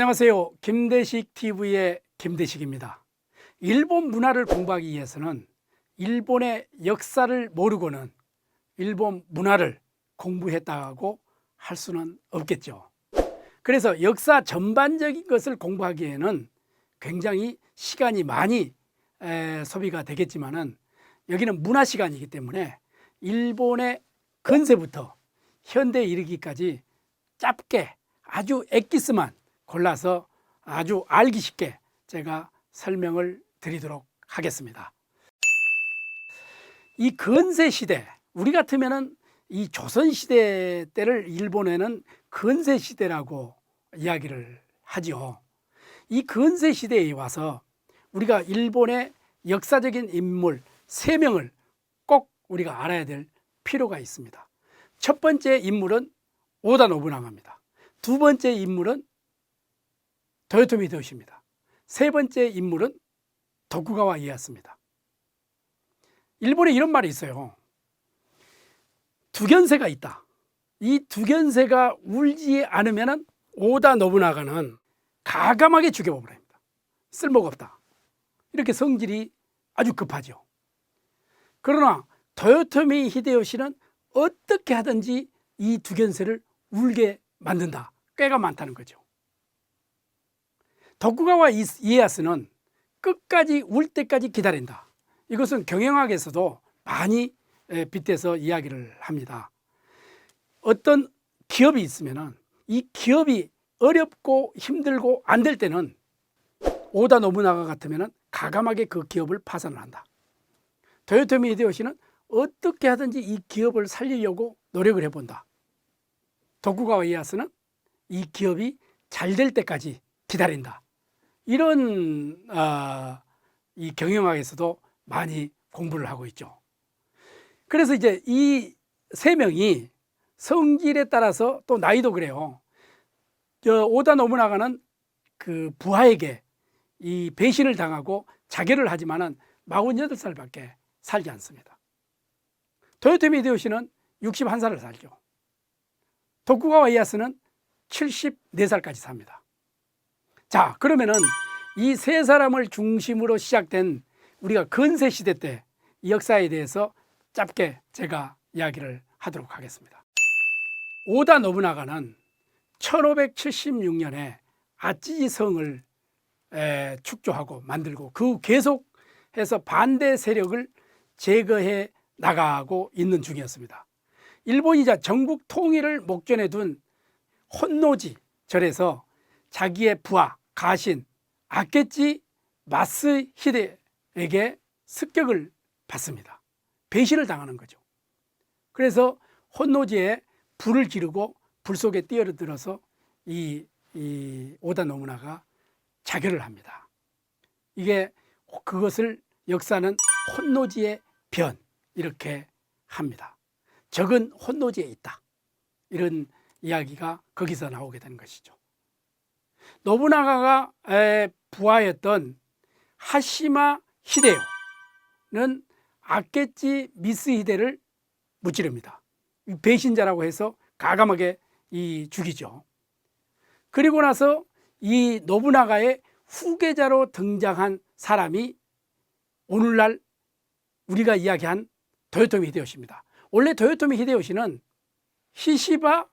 안녕하세요. 김대식 TV의 김대식입니다. 일본 문화를 공부하기 위해서는 일본의 역사를 모르고는 일본 문화를 공부했다고 할 수는 없겠죠. 그래서 역사 전반적인 것을 공부하기에는 굉장히 시간이 많이 에, 소비가 되겠지만은 여기는 문화 시간이기 때문에 일본의 근세부터 현대에 이르기까지 짧게 아주 엑기스만 골라서 아주 알기 쉽게 제가 설명을 드리도록 하겠습니다. 이 근세 시대, 우리 같으면은 이 조선 시대 때를 일본에는 근세 시대라고 이야기를 하지요. 이 근세 시대에 와서 우리가 일본의 역사적인 인물 세 명을 꼭 우리가 알아야 될 필요가 있습니다. 첫 번째 인물은 오다 노부나가입니다. 두 번째 인물은 도요토미 히데요시입니다. 세 번째 인물은 도쿠가와 이에야스입니다. 일본에 이런 말이 있어요. 두견세가 있다. 이 두견세가 울지 않으면 오다 노부나가는 가감하게 죽여버립니다. 쓸모가 없다. 이렇게 성질이 아주 급하죠. 그러나 도요토미 히데요시는 어떻게 하든지 이 두견세를 울게 만든다. 꽤가 많다는 거죠. 덕구가와 이- 이에야스는 끝까지 울 때까지 기다린다. 이것은 경영학에서도 많이 에, 빗대서 이야기를 합니다. 어떤 기업이 있으면은 이 기업이 어렵고 힘들고 안 될 때는 오다 노부나가 같으면은 가감하게 그 기업을 파산을 한다. 도요토미 히데요시는 어떻게 하든지 이 기업을 살리려고 노력을 해본다. 도쿠가와 이에야스는 이 기업이 잘 될 때까지 기다린다. 이런 아, 이 경영학에서도 많이 공부를 하고 있죠. 그래서 이제 이 세 명이 성질에 따라서 또 나이도 그래요. 저 오다 노부나가는 그 부하에게 이 배신을 당하고 자결을 하지만은 48살밖에 살지 않습니다. 도요토미 히데요시는 61살을 살죠. 도쿠가와 이에야스는 74살까지 삽니다. 자, 그러면은 이 세 사람을 중심으로 시작된 우리가 근세 시대 때이 역사에 대해서 짧게 제가 이야기를 하도록 하겠습니다. 오다 노부나가는 1576년에 아찌지 성을 에, 축조하고 만들고 그 계속해서 반대 세력을 제거해 나가고 있는 중이었습니다. 일본이 자 전국 통일을 목전에 둔 혼노지 절에서 자기의 부하 가신 아케치 마스 히데에게 습격을 받습니다. 배신을 당하는 거죠. 그래서 혼노지에 불을 지르고 불 속에 뛰어들어서 이, 이 오다 노무나가 자결을 합니다. 이게 그것을 역사는 혼노지의 변 이렇게 합니다. 적은 혼노지에 있다. 이런 이야기가 거기서 나오게 되는 것이죠. 노부나가가 에, 부하였던 하시마 히데요는 아케치 미스 히데를 무찌릅니다. 배신자라고 해서 가감하게 이 죽이죠. 그리고 나서 이 노부나가의 후계자로 등장한 사람이 오늘날 우리가 이야기한 도요토미 히데요시입니다. 원래 도요토미 히데요시는 히시바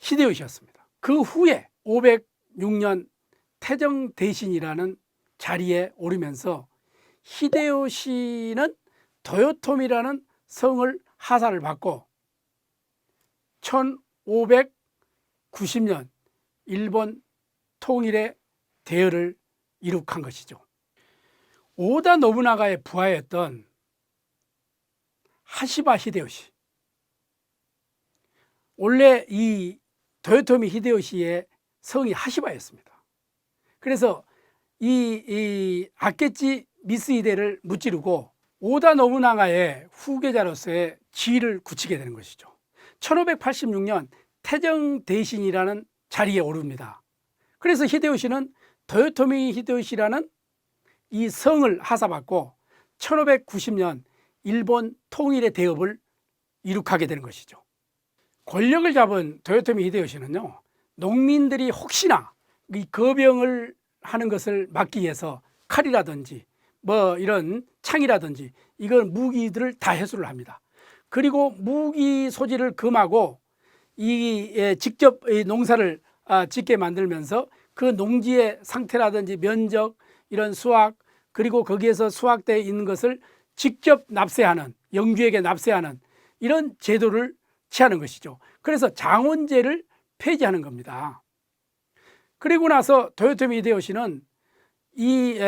히데요시였습니다. 그 후에 506년 태정 대신이라는 자리에 오르면서 히데요시는 도요토미라는 성을 하사를 받고 1590년 일본 통일의 대열을 이룩한 것이죠. 오다 노부나가의 부하였던 하시바 히데요시. 원래 이 도요토미 히데요시의 성이 하시바였습니다. 그래서 이, 이 아케치 미스히데를 무찌르고 오다 노부나가의 후계자로서의 지위를 굳히게 되는 것이죠. 1586년 태정 대신이라는 자리에 오릅니다. 그래서 히데요시는 도요토미 히데요시라는 이 성을 하사받고 1590년 일본 통일의 대업을 이룩하게 되는 것이죠. 권력을 잡은 도요토미 히데요시는요, 농민들이 혹시나 이 거병을 하는 것을 막기 위해서 칼이라든지 뭐 이런 창이라든지 이걸 무기들을 다 해수를 합니다. 그리고 무기 소지를 금하고 이 예, 직접 이 농사를 아, 짓게 만들면서 그 농지의 상태라든지 면적 이런 수확 그리고 거기에서 수확되어 있는 것을 직접 납세하는 영주에게 납세하는 이런 제도를 취하는 것이죠. 그래서 장원제를 폐지하는 겁니다. 그리고 나서 도요토미 히데요시는 이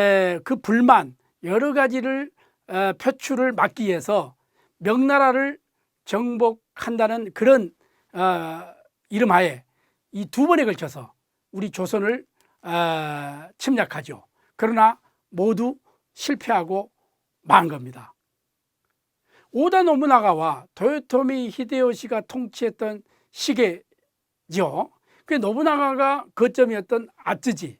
그 불만 여러 가지를 에, 표출을 막기 위해서 명나라를 정복한다는 그런 어, 이름하에 이 두 번에 걸쳐서 우리 조선을 어, 침략하죠. 그러나 모두 실패하고 망한 겁니다. 오다 노부나가와 도요토미 히데요시가 통치했던 시계 죠. 그 노부나가가 거점이었던 아쯔지,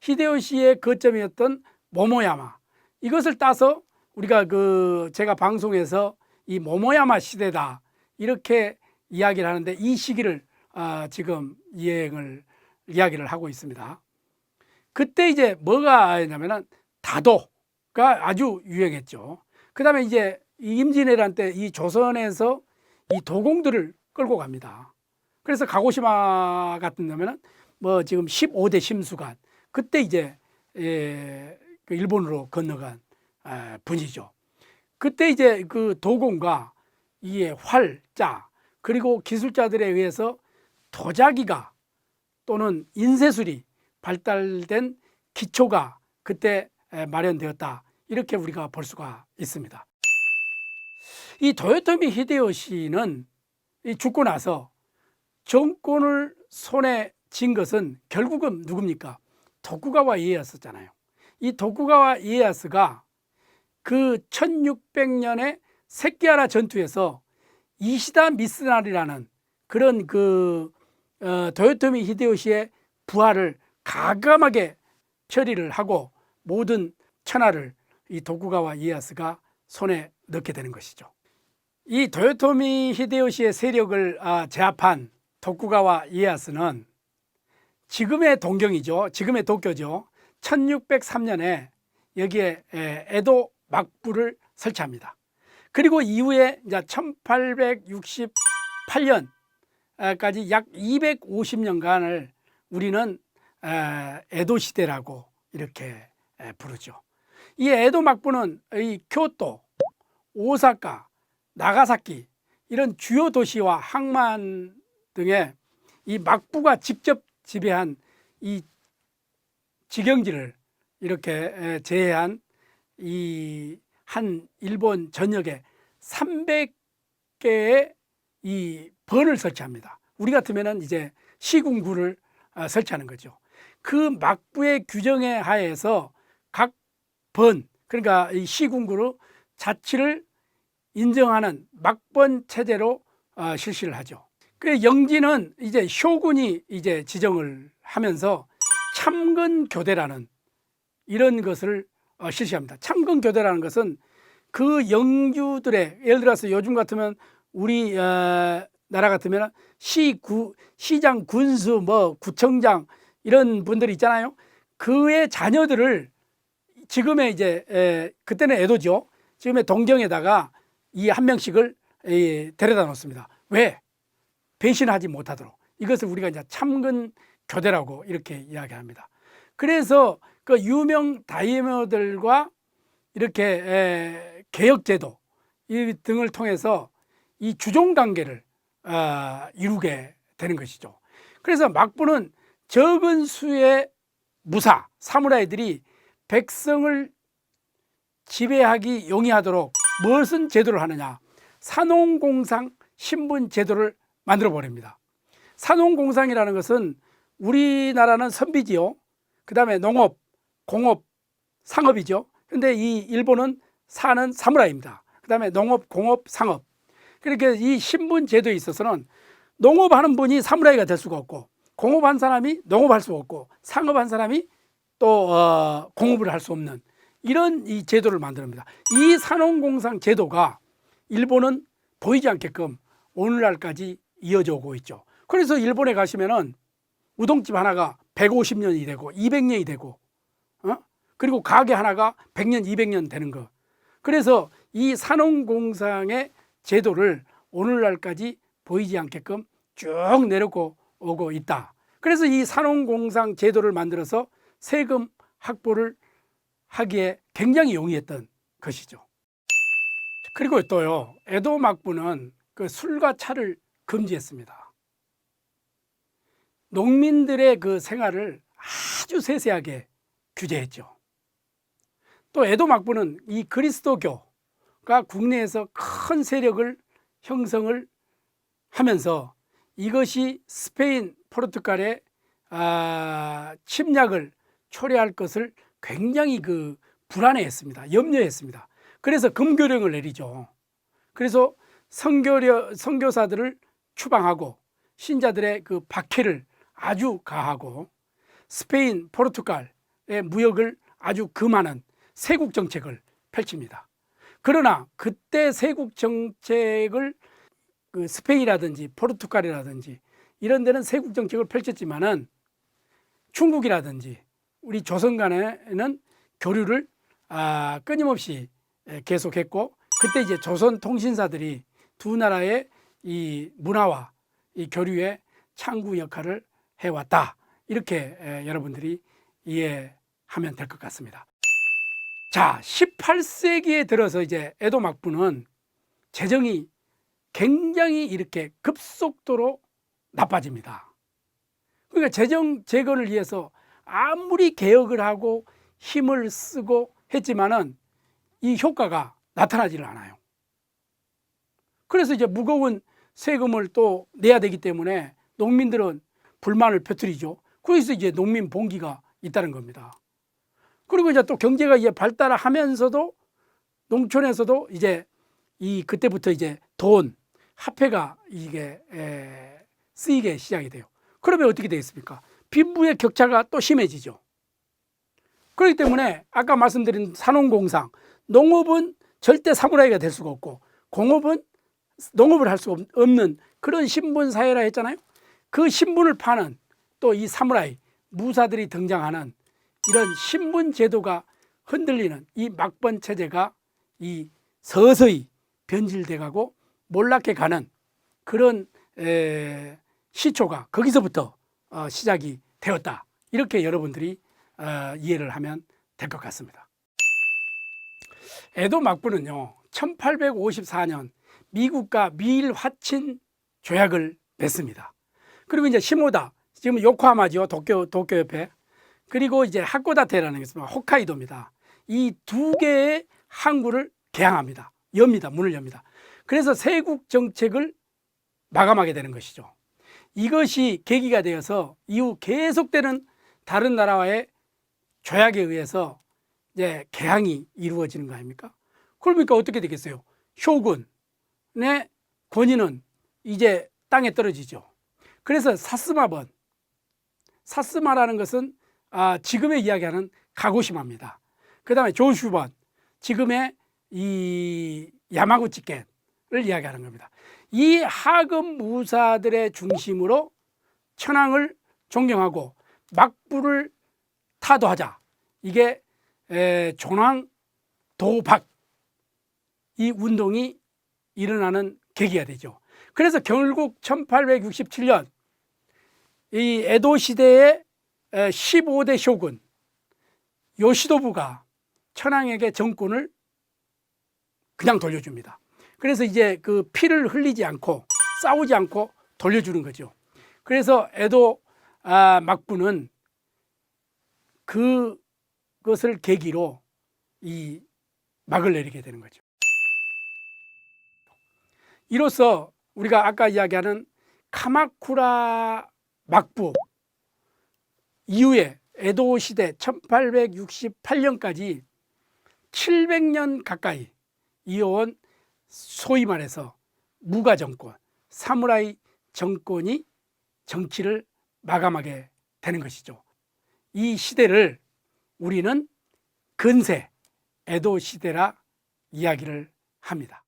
히데요시의 거점이었던 모모야마 이것을 따서 우리가 그 제가 방송에서 이 모모야마 시대다 이렇게 이야기를 하는데 이 시기를 아, 지금 이행을 이야기를 하고 있습니다. 그때 이제 뭐가 있냐면은 다도가 아주 유행했죠. 그 다음에 이제 이 임진왜란 때 이 조선에서 이 도공들을 끌고 갑니다. 그래서 가고시마 같은 데면은 뭐 지금 15대 심수관 그때 이제 예, 그 일본으로 건너간 아, 분이죠. 그때 이제 그 도공과 이에 활자 그리고 기술자들에 의해서 도자기가 또는 인쇄술이 발달된 기초가 그때 에, 마련되었다 이렇게 우리가 볼 수가 있습니다. 이 도요토미 히데요시는 이 죽고 나서 정권을 손에 쥔 것은 결국은 누굽니까? 도쿠가와 이에야스잖아요. 이 도쿠가와 이에야스가 그 1600년에 세끼하라 전투에서 이시다 미스나리라는 그런 그 어, 도요토미 히데요시의 부하를 가감하게 처리를 하고 모든 천하를 이 도쿠가와 이에야스가 손에 넣게 되는 것이죠. 이 도요토미 히데요시의 세력을 아, 제압한 도쿠가와 이에야스는 지금의 동경이죠. 지금의 도쿄죠. 1603년에 여기에 에, 에도 막부를 설치합니다. 그리고 이후에 이제 1868년까지 약 250년간을 우리는 에, 에도 시대라고 이렇게 에, 부르죠. 이 에도 막부는 이 교토, 오사카, 나가사키 이런 주요 도시와 항만 등의 이 막부가 직접 지배한 이 지경지를 이렇게 에, 제해한 이 한 일본 전역에 300개의 이 번을 설치합니다. 우리 같으면은 이제 시군구를 아, 설치하는 거죠. 그 막부의 규정에 하에서 각 번, 그러니까 이 시군구로 자치를 인정하는 막번 체제로 어, 실시를 하죠. 그 영지는 이제 쇼군이 이제 지정을 하면서 참근 교대라는 이런 것을 어, 실시합니다. 참근 교대라는 것은 그 영주들의 예를 들어서 요즘 같으면 우리 어, 나라 같으면 시구 시장 군수 뭐 구청장 이런 분들이 있잖아요. 그의 자녀들을 지금의 이제 에, 그때는 에도죠. 지금의 동경에다가 이 한 명씩을 에, 데려다 놓습니다. 왜? 배신하지 못하도록 이것을 우리가 이제 참근 교대라고 이렇게 이야기합니다. 그래서 그 유명 다이머들과 이렇게 에, 개혁제도 이 등을 통해서 이 주종 관계를 어, 이루게 되는 것이죠. 그래서 막부는 적은 수의 무사 사무라이들이 백성을 지배하기 용이하도록 무슨 제도를 하느냐 산홍공상 신분 제도를 만들어 버립니다. 산홍공상이라는 것은 우리나라는 선비지요. 그 다음에 농업, 공업, 상업이죠. 근데 이 일본은 사는 사무라이입니다. 그 다음에 농업, 공업, 상업. 그렇게 이 신분 제도에 있어서는 농업하는 분이 사무라이가 될 수가 없고 공업한 사람이 농업할 수 없고 상업한 사람이 또 어, 공업을 할 수 없는 이런 이 제도를 만듭니다. 이 산업공상 제도가 일본은 보이지 않게끔 오늘날까지 이어져 오고 있죠. 그래서 일본에 가시면은 우동집 하나가 150년이 되고 200년이 되고 어? 그리고 가게 하나가 100년, 200년 되는 거. 그래서 이 산업공상의 제도를 오늘날까지 보이지 않게끔 쭉 내려고 오고 있다. 그래서 이 산업공상 제도를 만들어서 세금 확보를 하기에 굉장히 용이했던 것이죠. 그리고 또요, 에도 막부는 그 술과 차를 금지했습니다. 농민들의 그 생활을 아주 세세하게 규제했죠. 또 에도 막부는 이 그리스도교가 국내에서 큰 세력을 형성을 하면서 이것이 스페인, 포르투갈의 아, 침략을 초래할 것을 굉장히 그 불안해했습니다. 염려했습니다. 그래서 금교령을 내리죠. 그래서 선교려 선교사들을 추방하고 신자들의 그 박해를 아주 가하고 스페인, 포르투갈의 무역을 아주 금하는 세국 정책을 펼칩니다. 그러나 그때 세국 정책을 그 스페인이라든지 포르투갈이라든지 이런 데는 세국 정책을 펼쳤지만은 중국이라든지 우리 조선 간에는 교류를 아, 끊임없이 예, 계속했고 그때 이제 조선 통신사들이 두 나라의 이 문화와 이 교류의 창구 역할을 해왔다 이렇게 에, 여러분들이 이해하면 될 것 같습니다. 자, 18세기에 들어서 이제 에도 막부는 재정이 굉장히 이렇게 급속도로 나빠집니다. 그러니까 재정 재건을 위해서 아무리 개혁을 하고 힘을 쓰고 했지만은 이 효과가 나타나지를 않아요. 그래서 이제 무거운 세금을 또 내야 되기 때문에 농민들은 불만을 펴뜨리죠. 그래서 이제 농민 봉기가 있다는 겁니다. 그리고 이제 또 경제가 이제 발달하면서도 농촌에서도 이제 이 그때부터 이제 돈 화폐가 이게 에, 쓰이게 시작이 돼요. 그러면 어떻게 되겠습니까? 빈부의 격차가 또 심해지죠. 그렇기 때문에 아까 말씀드린 산업공상, 농업은 절대 사무라이가 될 수가 없고 공업은 농업을 할 수 없는 그런 신분 사회라 했잖아요. 그 신분을 파는 또 이 사무라이 무사들이 등장하는 이런 신분 제도가 흔들리는 이 막번 체제가 이 서서히 변질돼 가고 몰락해 가는 그런 에, 시초가 거기서부터 어, 시작이 되었다. 이렇게 여러분들이 어, 이해를 하면 될 것 같습니다. 에도 막부는요, 1854년 미국과 미일 화친 조약을 맺습니다. 그리고 이제 시모다, 지금 요코하마죠, 도쿄, 도쿄 옆에. 그리고 이제 하코다테라는 게 있습니다. 홋카이도입니다. 이 두 개의 항구를 개항합니다. 엽니다. 문을 엽니다. 그래서 세국 정책을 마감하게 되는 것이죠. 이것이 계기가 되어서 이후 계속되는 다른 나라와의 조약에 의해서 이제 개항이 이루어지는 거 아닙니까? 그러니까 어떻게 되겠어요? 쇼군 의 권위는 이제 땅에 떨어지죠. 그래서 사스마번, 사스마라는 것은 아, 지금의 이야기하는 가고시마입니다. 그 다음에 조슈번, 지금의 이 야마구치県을 이야기하는 겁니다. 이 하급 무사들의 중심으로 천황을 존경하고 막부를 타도하자. 이게 에, 존왕 도박 이 운동이 일어나는 계기가 되죠. 그래서 결국 1867년 이 에도 시대의 15대 쇼군 요시도부가 천황에게 정권을 그냥 돌려줍니다. 그래서 이제 그 피를 흘리지 않고 싸우지 않고 돌려주는 거죠. 그래서 에도 아, 막부는 그것을 계기로 이 막을 내리게 되는 거죠. 이로써 우리가 아까 이야기하는 카마쿠라 막부 이후에 에도 시대 1868년까지 700년 가까이 이어온 소위 말해서 무가 정권, 사무라이 정권이 정치를 마감하게 되는 것이죠. 이 시대를 우리는 근세 에도 시대라 이야기를 합니다.